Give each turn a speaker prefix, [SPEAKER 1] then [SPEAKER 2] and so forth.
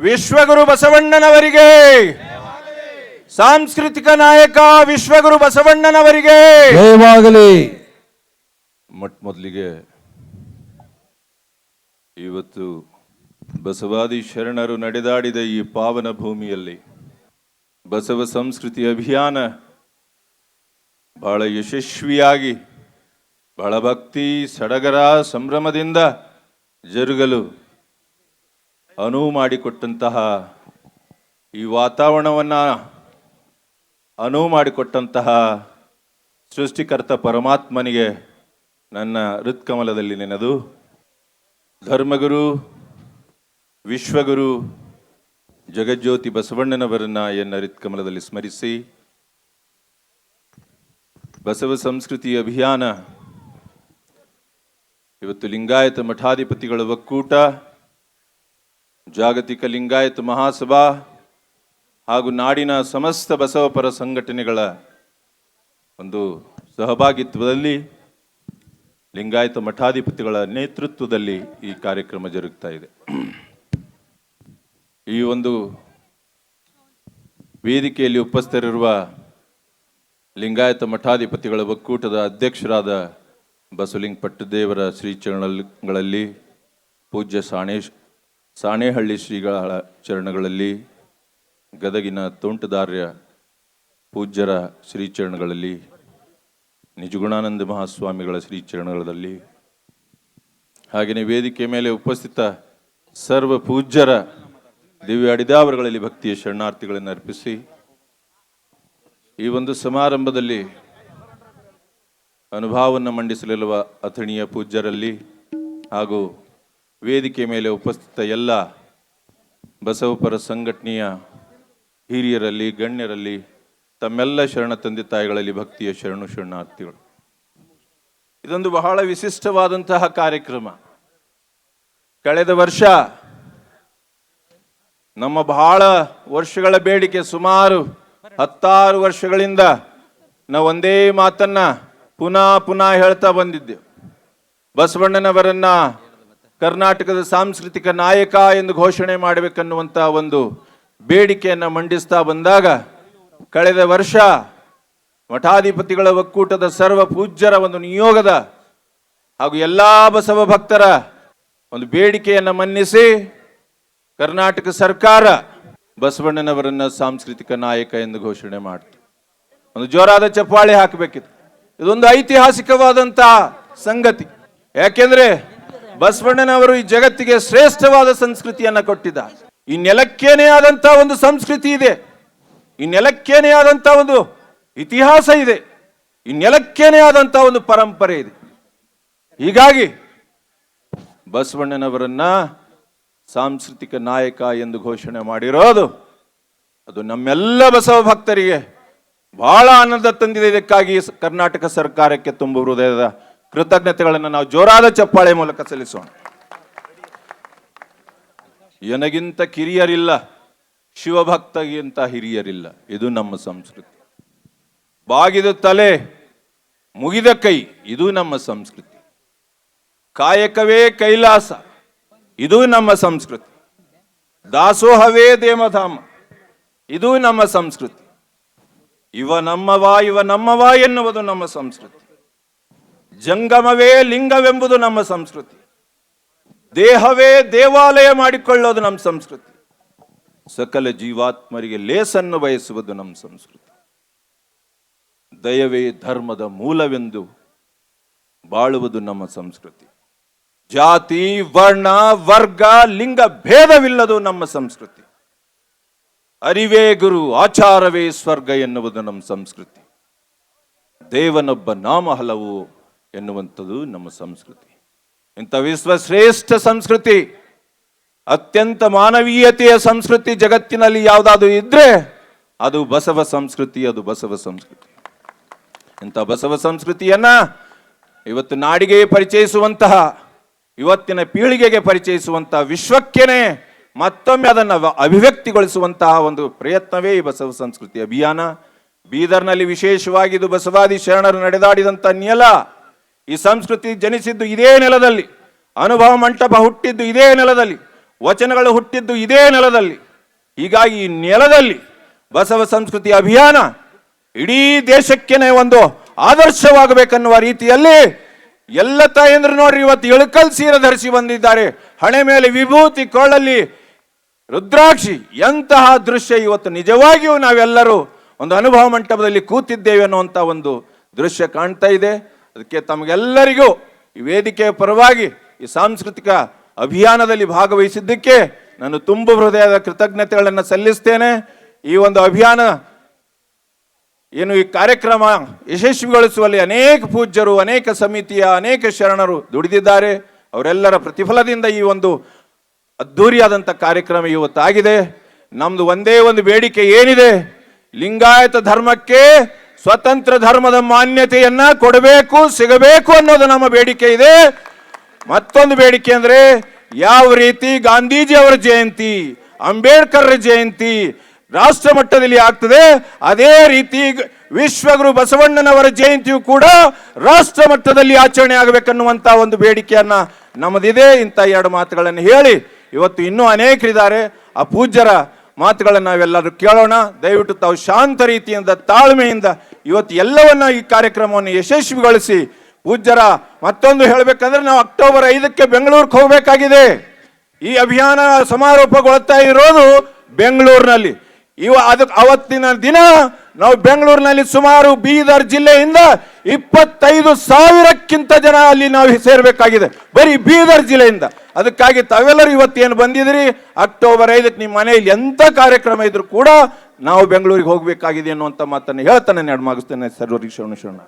[SPEAKER 1] ವಿಶ್ವಗುರು ಬಸವಣ್ಣನವರಿಗೆ. ಸಾಂಸ್ಕೃತಿಕ ನಾಯಕ ವಿಶ್ವಗುರು ಬಸವಣ್ಣನವರಿಗೆ.
[SPEAKER 2] ಜಯವಾಗಲಿ.
[SPEAKER 3] ಮೊಟ್ಟ ಮೊದಲಿಗೆ ಇವತ್ತು ಬಸವಾದಿ ಶರಣರು ನಡೆದಾಡಿದ ಈ ಪಾವನ ಭೂಮಿಯಲ್ಲಿ ಬಸವ ಸಂಸ್ಕೃತಿ ಅಭಿಯಾನ ಬಹಳ ಯಶಸ್ವಿಯಾಗಿ ಬಹಳ ಭಕ್ತಿ ಸಡಗರ ಸಂಭ್ರಮದಿಂದ ಜರುಗಲು ಅನುವು ಮಾಡಿಕೊಟ್ಟಂತಹ ಈ ವಾತಾವರಣವನ್ನು ಅನುವು ಮಾಡಿಕೊಟ್ಟಂತಹ ಸೃಷ್ಟಿಕರ್ತ ಪರಮಾತ್ಮನಿಗೆ ನನ್ನ ಹೃತ್ಕಮಲದಲ್ಲಿ ನೆನೆದು ಧರ್ಮಗುರು, ವಿಶ್ವಗುರು, ಜಗಜ್ಯೋತಿ ಬಸವಣ್ಣನವರನ್ನು ಎನ್ನ ಹೃತ್ಕಮಲದಲ್ಲಿ ಸ್ಮರಿಸಿ, ಬಸವ ಸಂಸ್ಕೃತಿ ಅಭಿಯಾನ, ಇವತ್ತು ಲಿಂಗಾಯತ ಮಠಾಧಿಪತಿಗಳ ಒಕ್ಕೂಟ ಜಾಗತಿಕ ಲಿಂಗಾಯತ ಮಹಾಸಭಾ ಹಾಗೂ ನಾಡಿನ ಸಮಸ್ತ ಬಸವಪರ ಸಂಘಟನೆಗಳ ಒಂದು ಸಹಭಾಗಿತ್ವದಲ್ಲಿ ಲಿಂಗಾಯತ ಮಠಾಧಿಪತಿಗಳ ನೇತೃತ್ವದಲ್ಲಿ ಈ ಕಾರ್ಯಕ್ರಮ ಜರುಗ್ತಾ ಇದೆ. ಈ ಒಂದು ವೇದಿಕೆಯಲ್ಲಿ ಉಪಸ್ಥಿತರಿರುವ ಲಿಂಗಾಯತ ಮಠಾಧಿಪತಿಗಳ ಒಕ್ಕೂಟದ ಅಧ್ಯಕ್ಷರಾದ ಬಸವಲಿಂಗ ಪಟ್ಟದೇವರ ಶ್ರೀಚರಣಗಳಲ್ಲಿ ಪೂಜ್ಯ ಸಾಣೇಶ್ ಸಾಣೇಹಳ್ಳಿ ಶ್ರೀಗಳ ಚರಣಗಳಲ್ಲಿ ಗದಗಿನ ತೋಂಟದಾರ್ಯ ಪೂಜ್ಯರ ಶ್ರೀಚರಣಗಳಲ್ಲಿ, ನಿಜಗುಣಾನಂದ ಮಹಾಸ್ವಾಮಿಗಳ ಶ್ರೀಚರಣಗಳಲ್ಲಿ, ಹಾಗೆಯೇ ವೇದಿಕೆ ಮೇಲೆ ಉಪಸ್ಥಿತ ಸರ್ವ ಪೂಜ್ಯರ ದಿವ್ಯ ಅಡಿದಾವರಗಳಲ್ಲಿ ಭಕ್ತಿಯ ಶರಣಾರ್ಥಿಗಳನ್ನು ಅರ್ಪಿಸಿ, ಈ ಒಂದು ಸಮಾರಂಭದಲ್ಲಿ ಅನುಭವವನ್ನು ಮಂಡಿಸಲಿರುವ ಅಥಣಿಯ ಪೂಜ್ಯರಲ್ಲಿ ಹಾಗೂ ವೇದಿಕೆ ಮೇಲೆ ಉಪಸ್ಥಿತ ಎಲ್ಲ ಬಸವಪರ ಸಂಘಟನೆಯ ಹಿರಿಯರಲ್ಲಿ, ಗಣ್ಯರಲ್ಲಿ, ತಮ್ಮೆಲ್ಲ ಶರಣ ತಂದೆ ತಾಯಿಗಳಲ್ಲಿ ಭಕ್ತಿಯ ಶರಣು ಶರಣಾರ್ಥಿಗಳು. ಇದೊಂದು ಬಹಳ ವಿಶಿಷ್ಟವಾದಂತಹ ಕಾರ್ಯಕ್ರಮ. ಕಳೆದ ವರ್ಷ ನಮ್ಮ ಬಹಳ ವರ್ಷಗಳ ಬೇಡಿಕೆ ಸುಮಾರು ಹತ್ತಾರು ವರ್ಷಗಳಿಂದ ನಾವು ಒಂದೇ ಮಾತನ್ನ ಪುನಃ ಪುನಃ ಹೇಳ್ತಾ ಬಂದಿದ್ದೆವು. ಬಸವಣ್ಣನವರನ್ನ ಕರ್ನಾಟಕದ ಸಾಂಸ್ಕೃತಿಕ ನಾಯಕ ಎಂದು ಘೋಷಣೆ ಮಾಡಬೇಕನ್ನುವಂಥ ಒಂದು ಬೇಡಿಕೆಯನ್ನು ಮಂಡಿಸ್ತಾ ಬಂದಾಗ ಕಳೆದ ವರ್ಷ ಮಠಾಧಿಪತಿಗಳ ಒಕ್ಕೂಟದ ಸರ್ವ ಪೂಜ್ಯರ ಒಂದು ನಿಯೋಗದ ಹಾಗೂ ಎಲ್ಲ ಬಸವ ಭಕ್ತರ ಒಂದು ಬೇಡಿಕೆಯನ್ನು ಮನ್ನಿಸಿ ಕರ್ನಾಟಕ ಸರ್ಕಾರ ಬಸವಣ್ಣನವರನ್ನು ಸಾಂಸ್ಕೃತಿಕ ನಾಯಕ ಎಂದು ಘೋಷಣೆ ಮಾಡಿತು. ಒಂದು ಜೋರಾದ ಚಪ್ಪಾಳೆ ಹಾಕಬೇಕಿತ್ತು. ಇದೊಂದು ಐತಿಹಾಸಿಕವಾದಂತಹ ಸಂಗತಿ. ಯಾಕೆಂದ್ರೆ ಬಸವಣ್ಣನವರು ಈ ಜಗತ್ತಿಗೆ ಶ್ರೇಷ್ಠವಾದ ಸಂಸ್ಕೃತಿಯನ್ನ ಕೊಟ್ಟಿದ್ದ ಈ ನೆಲಕ್ಕೇನೆ ಒಂದು ಸಂಸ್ಕೃತಿ ಇದೆ. ಈ ನೆಲಕ್ಕೇನೆ ಒಂದು ಇತಿಹಾಸ ಇದೆ. ಈ ನೆಲಕ್ಕೇನೆ ಒಂದು ಪರಂಪರೆ ಇದೆ. ಹೀಗಾಗಿ ಬಸವಣ್ಣನವರನ್ನ ಸಾಂಸ್ಕೃತಿಕ ನಾಯಕ ಎಂದು ಘೋಷಣೆ ಮಾಡಿರೋದು, ಅದು ನಮ್ಮೆಲ್ಲ ಬಸವ ಭಕ್ತರಿಗೆ ಬಹಳ ಆನಂದ ತಂದಿದೆ. ಇದಕ್ಕಾಗಿ ಕರ್ನಾಟಕ ಸರ್ಕಾರಕ್ಕೆ ತುಂಬ ಹೃದಯದ ಕೃತಜ್ಞತೆಗಳನ್ನು ನಾವು ಜೋರಾದ ಚಪ್ಪಾಳೆ ಮೂಲಕ ಸಲ್ಲಿಸೋಣ. ಎನಗಿಂತ ಕಿರಿಯರಿಲ್ಲ, ಶಿವಭಕ್ತಗಿಂತ ಹಿರಿಯರಿಲ್ಲ. ಇದು ನಮ್ಮ ಸಂಸ್ಕೃತಿ. ಬಾಗಿದ ತಲೆ, ಮುಗಿದ ಕೈ, ಇದು ನಮ್ಮ ಸಂಸ್ಕೃತಿ. ಕಾಯಕವೇ ಕೈಲಾಸ, ಇದು ನಮ್ಮ ಸಂಸ್ಕೃತಿ. ದಾಸೋಹವೇ ದೇಮಧಾಮ ಇದು ನಮ್ಮ ಸಂಸ್ಕೃತಿ. ಇವ ನಮ್ಮವಾ ಇವ ನಮ್ಮವಾ ಎನ್ನುವುದು ನಮ್ಮ ಸಂಸ್ಕೃತಿ. ಜಂಗಮವೇ ಲಿಂಗವೆಂಬುದು ನಮ್ಮ ಸಂಸ್ಕೃತಿ. ದೇಹವೇ ದೇವಾಲಯ ಮಾಡಿಕೊಳ್ಳೋದು ನಮ್ಮ ಸಂಸ್ಕೃತಿ. ಸಕಲ ಜೀವಾತ್ಮರಿಗೆ ಲೇಸನ್ನು ಬಯಸುವುದು ನಮ್ಮ ಸಂಸ್ಕೃತಿ. ದಯವೇ ಧರ್ಮದ ಮೂಲವೆಂದು ಬಾಳುವುದು ನಮ್ಮ ಸಂಸ್ಕೃತಿ. ಜಾತಿ, ವರ್ಣ, ವರ್ಗ, ಲಿಂಗ ಭೇದವಿಲ್ಲದು ನಮ್ಮ ಸಂಸ್ಕೃತಿ. ಅರಿವೇ ಗುರು, ಆಚಾರವೇ ಸ್ವರ್ಗ ಎನ್ನುವುದು ನಮ್ಮ ಸಂಸ್ಕೃತಿ. ದೇವನೊಬ್ಬ ನಾಮ ಹಲವು ಎನ್ನುವಂಥದ್ದು ನಮ್ಮ ಸಂಸ್ಕೃತಿ. ಇಂಥ ವಿಶ್ವಶ್ರೇಷ್ಠ ಸಂಸ್ಕೃತಿ, ಅತ್ಯಂತ ಮಾನವೀಯತೆಯ ಸಂಸ್ಕೃತಿ ಜಗತ್ತಿನಲ್ಲಿ ಯಾವುದಾದ್ರೂ ಇದ್ರೆ ಅದು ಬಸವ ಸಂಸ್ಕೃತಿ, ಅದು ಬಸವ ಸಂಸ್ಕೃತಿ. ಇಂಥ ಬಸವ ಸಂಸ್ಕೃತಿಯನ್ನ ಇವತ್ತು ನಾಡಿಗೆ ಪರಿಚಯಿಸುವಂತಹ, ಇವತ್ತಿನ ಪೀಳಿಗೆಗೆ ಪರಿಚಯಿಸುವಂತಹ ವಿಶ್ವಕ್ಕೇನೆ ಮತ್ತೊಮ್ಮೆ ಅದನ್ನು ಅಭಿವ್ಯಕ್ತಿಗೊಳಿಸುವಂತಹ ಒಂದು ಪ್ರಯತ್ನವೇ ಈ ಬಸವ ಸಂಸ್ಕೃತಿ ಅಭಿಯಾನ. ಬೀದರ್ನಲ್ಲಿ ವಿಶೇಷವಾಗಿ ಇದು ಬಸವಾದಿ ಶರಣರು ನಡೆದಾಡಿದಂಥ ನೆಲ ಈ ಸಂಸ್ಕೃತಿ ಜನಿಸಿದ್ದು ಇದೇ ನೆಲದಲ್ಲಿ. ಅನುಭವ ಮಂಟಪ ಹುಟ್ಟಿದ್ದು ಇದೇ ನೆಲದಲ್ಲಿ. ವಚನಗಳು ಹುಟ್ಟಿದ್ದು ಇದೇ ನೆಲದಲ್ಲಿ. ಹೀಗಾಗಿ ಈ ನೆಲದಲ್ಲಿ ಬಸವ ಸಂಸ್ಕೃತಿ ಅಭಿಯಾನ ಇಡೀ ದೇಶಕ್ಕೇನೆ ಒಂದು ಆದರ್ಶವಾಗಬೇಕನ್ನುವ ರೀತಿಯಲ್ಲಿ ಎಲ್ಲ ತಾಯಂದ್ರು ನೋಡ್ರಿ, ಇವತ್ತು ಇಳಕಲ್ ಸೀರೆ ಧರಿಸಿ ಬಂದಿದ್ದಾರೆ. ಹಣೆ ಮೇಲೆ ವಿಭೂತಿ, ಕೊಳ್ಳಲ್ಲಿ ರುದ್ರಾಕ್ಷಿ, ಎಂತಹ ದೃಶ್ಯ ಇವತ್ತು ನಿಜವಾಗಿಯೂ ನಾವೆಲ್ಲರೂ ಒಂದು ಅನುಭವ ಮಂಟಪದಲ್ಲಿ ಕೂತಿದ್ದೇವೆ ಅನ್ನುವಂಥ ಒಂದು ದೃಶ್ಯ ಕಾಣ್ತಾ ಇದೆ. ಅದಕ್ಕೆ ತಮಗೆಲ್ಲರಿಗೂ ಈ ವೇದಿಕೆಯ ಪರವಾಗಿ ಈ ಸಾಂಸ್ಕೃತಿಕ ಅಭಿಯಾನದಲ್ಲಿ ಭಾಗವಹಿಸಿದ್ದಕ್ಕೆ ನಾನು ತುಂಬ ಹೃದಯದ ಕೃತಜ್ಞತೆಗಳನ್ನು ಸಲ್ಲಿಸ್ತೇನೆ. ಈ ಒಂದು ಅಭಿಯಾನ ಏನು ಈ ಕಾರ್ಯಕ್ರಮ ಯಶಸ್ವಿಗೊಳಿಸುವಲ್ಲಿ ಅನೇಕ ಪೂಜ್ಯರು, ಅನೇಕ ಸಮಿತಿಯ, ಅನೇಕ ಶರಣರು ದುಡಿದಿದ್ದಾರೆ. ಅವರೆಲ್ಲರ ಪ್ರತಿಫಲದಿಂದ ಈ ಒಂದು ಅದ್ಧೂರಿಯಾದಂಥ ಕಾರ್ಯಕ್ರಮ ಇವತ್ತಾಗಿದೆ. ನಮ್ಮದು ಒಂದೇ ಒಂದು ಬೇಡಿಕೆ ಏನಿದೆ? ಲಿಂಗಾಯತ ಧರ್ಮಕ್ಕೆ ಸ್ವತಂತ್ರ ಧರ್ಮದ ಮಾನ್ಯತೆಯನ್ನ ಕೊಡಬೇಕು, ಸಿಗಬೇಕು ಅನ್ನೋದು ನಮ್ಮ ಬೇಡಿಕೆ ಇದೆ. ಮತ್ತೊಂದು ಬೇಡಿಕೆ ಅಂದ್ರೆ, ಯಾವ ರೀತಿ ಗಾಂಧೀಜಿ ಅವರ ಜಯಂತಿ, ಅಂಬೇಡ್ಕರ್ ಜಯಂತಿ ರಾಷ್ಟ್ರ ಮಟ್ಟದಲ್ಲಿ ಆಗ್ತದೆ, ಅದೇ ರೀತಿ ವಿಶ್ವಗುರು ಬಸವಣ್ಣನವರ ಜಯಂತಿಯು ಕೂಡ ರಾಷ್ಟ್ರ ಮಟ್ಟದಲ್ಲಿ ಆಚರಣೆ ಆಗಬೇಕನ್ನುವಂತ ಒಂದು ಬೇಡಿಕೆಯನ್ನ ನಮ್ಮದಿದೆ. ಇಂಥ ಎರಡು ಮಾತುಗಳನ್ನು ಹೇಳಿ, ಇವತ್ತು ಇನ್ನೂ ಅನೇಕರಿದ್ದಾರೆ. ಆ ಪೂಜ್ಯರ ಮಾತುಗಳನ್ನು ನಾವೆಲ್ಲರೂ ಕೇಳೋಣ. ದಯವಿಟ್ಟು ತಾವು ಶಾಂತ ರೀತಿಯಿಂದ, ತಾಳ್ಮೆಯಿಂದ ಇವತ್ತು ಎಲ್ಲವನ್ನ ಈ ಕಾರ್ಯಕ್ರಮವನ್ನು ಯಶಸ್ವಿಗೊಳಿಸಿ. ಪೂಜ್ಯರ, ಮತ್ತೊಂದು ಹೇಳಬೇಕಂದ್ರೆ ನಾವು ಅಕ್ಟೋಬರ್ ಐದಕ್ಕೆ ಬೆಂಗಳೂರಿಗೆ ಹೋಗಬೇಕಾಗಿದೆ. ಈ ಅಭಿಯಾನ ಸಮಾರೋಪಗೊಳ್ತಾ ಇರೋದು ಬೆಂಗಳೂರಿನಲ್ಲಿ. ಇವ ಅದಕ್ಕೆ ಅವತ್ತಿನ ದಿನ ನಾವು ಬೆಂಗಳೂರಿನಲ್ಲಿ ಸುಮಾರು ಬೀದರ್ ಜಿಲ್ಲೆಯಿಂದ ಇಪ್ಪತ್ತೈದು ಸಾವಿರಕ್ಕಿಂತ ಜನ ಅಲ್ಲಿ ನಾವು ಸೇರ್ಬೇಕಾಗಿದೆ. ಬರೀ ಬೀದರ್ ಜಿಲ್ಲೆಯಿಂದ. ಅದಕ್ಕಾಗಿ ತಾವೆಲ್ಲರೂ ಇವತ್ತೇನು ಬಂದಿದ್ರಿ ಅಕ್ಟೋಬರ್ ಐದಕ್ಕೆ ನಿಮ್ಮ ಮನೆಯಲ್ಲಿ ಎಂಥ ಕಾರ್ಯಕ್ರಮ ಇದ್ರು ಕೂಡ ನಾವು ಬೆಂಗಳೂರಿಗೆ ಹೋಗಬೇಕಾಗಿದೆ ಅನ್ನುವಂಥ ಮಾತನ್ನು ಹೇಳ್ತಾನೆ ನಾನು ಮುಗಿಸ್ತೇನೆ ಸರ್ವರಿಗೆ ಶರಣ ಶರಣ